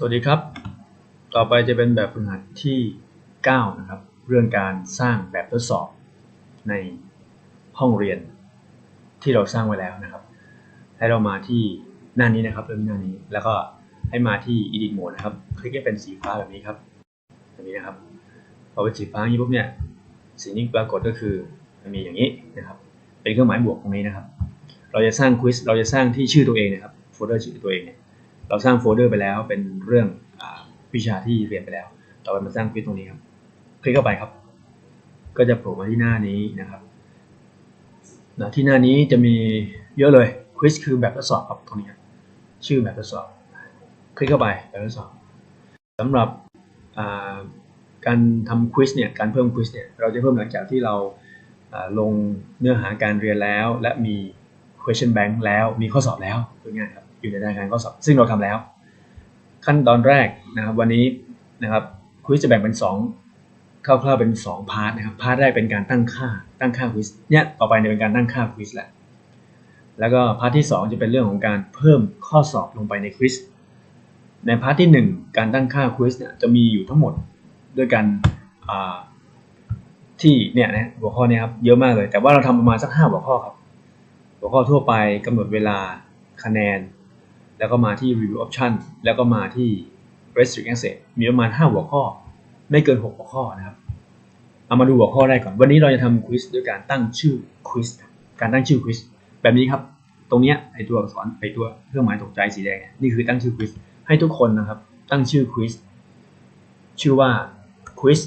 สวัสดีครับ ต่อไปจะเป็นแบบฝึกหัดที่ 9 นะครับ เรื่องการสร้างแบบทดสอบในห้องเรียนที่เราสร้างไว้แล้วนะครับ ให้เรามาที่หน้านี้นะครับเริ่มหน้านี้ แล้วก็ให้มาที่ edit mode นะครับ คลิกให้เป็นสีฟ้าแบบนี้ครับ แบบนี้นะครับ พอเป็นสีฟ้าอย่างนี้ปุ๊บเนี่ย สิ่งที่ปรากฏก็คือมันมีอย่างนี้นะครับ เป็นเครื่องหมายบวกตรงนี้นะครับ เราจะสร้างควิส เราจะสร้างที่ชื่อตัวเองนะครับ โฟลเดอร์ชื่อตัวเองเนี่ย เราสร้างโฟลเดอร์ไปแล้ว เป็นเรื่องอวิชาที่เรียนไปแล้ว ต่อไปมาสร้างควิสตรงนี้ครับ คลิกเข้าไปครับ ก็จะโผล่มาที่หน้านี้นะครับนะที่หน้านี้จะมีเยอะเลยควิสคือแบบทดสอบครับตรงนี้ชื่อแบบทดสอบ คลิกเข้าไปแบบทดสอบสำหรับการทำควิสเนี่ยการเพิ่มควิสเนี่ยเราจะเพิ่มหลังจากที่เราลงเนื้อหาการเรียนแล้ว และมี question bank แล้วมีข้อสอบแล้วง่ายครับ อยู่ในรายการข้อสอบซึ่งเราทำแล้ว ขั้นตอนแรกนะครับ วันนี้นะครับควิสจะแบ่งเป็น 2คร่าวๆเป็น2พาร์ทนะครับพาร์ทแรกเป็นการตั้งค่าตั้งค่าควิสเนี่ยต่อไปเนี่ยเป็นการตั้งค่าควิสแหละแล้วก็พาร์ทที่ 2 จะเป็นเรื่องของการเพิ่มข้อสอบลงไปในควิสในพาร์ทที่ 1 การตั้งค่าควิสเนี่ยจะมีอยู่ทั้งหมดด้วยกันที่เนี่ยนะหัวข้อนี้ครับเยอะมากเลย แต่ว่าเราทำประมาณสัก 5 หัวข้อครับ หัวข้อทั่วไปกำหนดเวลาคะแนน แล้วก็มาที่ review option แล้วก็มาที่ restrict access มีประมาณ 5 หัวข้อ ไม่เกิน 6 หัวข้อนะครับ เอามาดูหัวข้อแรกก่อน วันนี้เราจะทำควิสด้วยการตั้งชื่อควิสการตั้งชื่อควิสแบบนี้ครับ ตรงเนี้ยไอตัวอักษรไอตัวเครื่องหมายตกใจสีแดงนี่ยนี่คือตั้งชื่อควิสให้ทุกคนนะครับ ตั้งชื่อควิสชื่อว่าควิส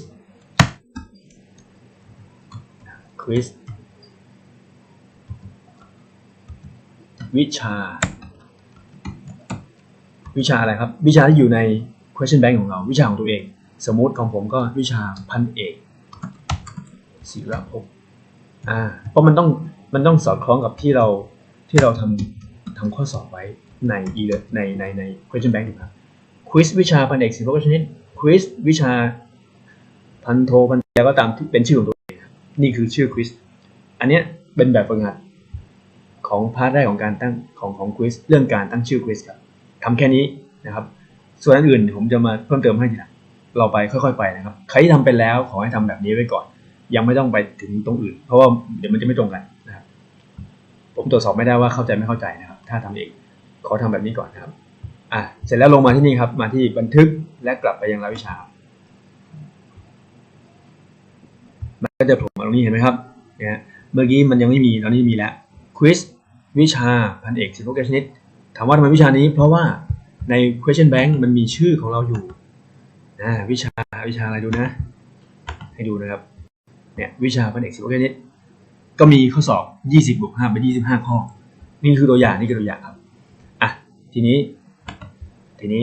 ควิสวิชา วิชาอะไรครับ วิชาที่อยู่ใน question bank ของเรา วิชาของตัวเอง สมมติของผมก็วิชาพันเอกศิลปภพอ่าเพราะมันต้องมันต้องสอดคล้องกับที่เราที่เราทำทำข้อสอบไว้ใน e ในในใน question bank ครับควิสวิชาพันเอกศิลปภพชนิดควิสวิชาพันโทพันเอกก็ตามที่เป็นชื่อของตัวเองนี่คือชื่อควิสอันเนี้ยเป็นแบบฝึกหัดของพาร์ทแรกของการตั้งของของควิสเรื่องการตั้งชื่อควิสครับ ทำแค่นี้นะครับ ส่วนอื่นผมจะมาเพิ่มเติมให้ทีหลังเราไปค่อยๆไปนะครับ ใครที่ทำเป็นแล้วขอให้ทำแบบนี้ไว้ก่อน ยังไม่ต้องไปถึงตรงอื่น เพราะว่าเดี๋ยวมันจะไม่ตรงกันนะครับ ผมตรวจสอบไม่ได้ว่าเข้าใจไม่เข้าใจนะครับ ถ้าทำเองขอทำแบบนี้ก่อนนะครับ อะเสร็จแล้วลงมาที่นี่ครับ มาที่บันทึกและกลับไปยังรายวิชา มันก็จะโผล่มาตรงนี้เห็นไหมครับ เนี่ย เมื่อกี้มันยังไม่มีตอนนี้มีแล้วควิสวิชาพันเอกศิลปกชนิด ถามว่าทำไมวิชานี้ เพราะว่าใน question bank มันมีชื่อของเราอยู่อ่าวิชาวิชาอะไรดูนะ ให้ดูนะครับเนี่ยวิชาพันเอกศิลปกชนิดก็มีข้อสอบ 20บวก5เป็น25 ข้อ นี่คือตัวอย่างนี่คือตัวอย่างครับอะทีนี้ ทีนี้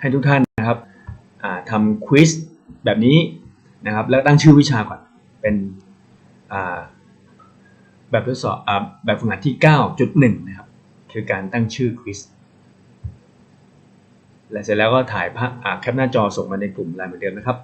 ให้ทุกท่านนะครับอ่าทำควิสแบบนี้นะครับ แล้วตั้งชื่อวิชาก่อนเป็นอ่าแบบทดสอบอ่าแบบฝึกหัดที่ 9.1 นะครับ คือการตั้งชื่อควิสและเสร็จแล้วก็ถ่ายภาพแคปหน้าจอส่งมาในกลุ่มไลน์เหมือนเดิมนะครับ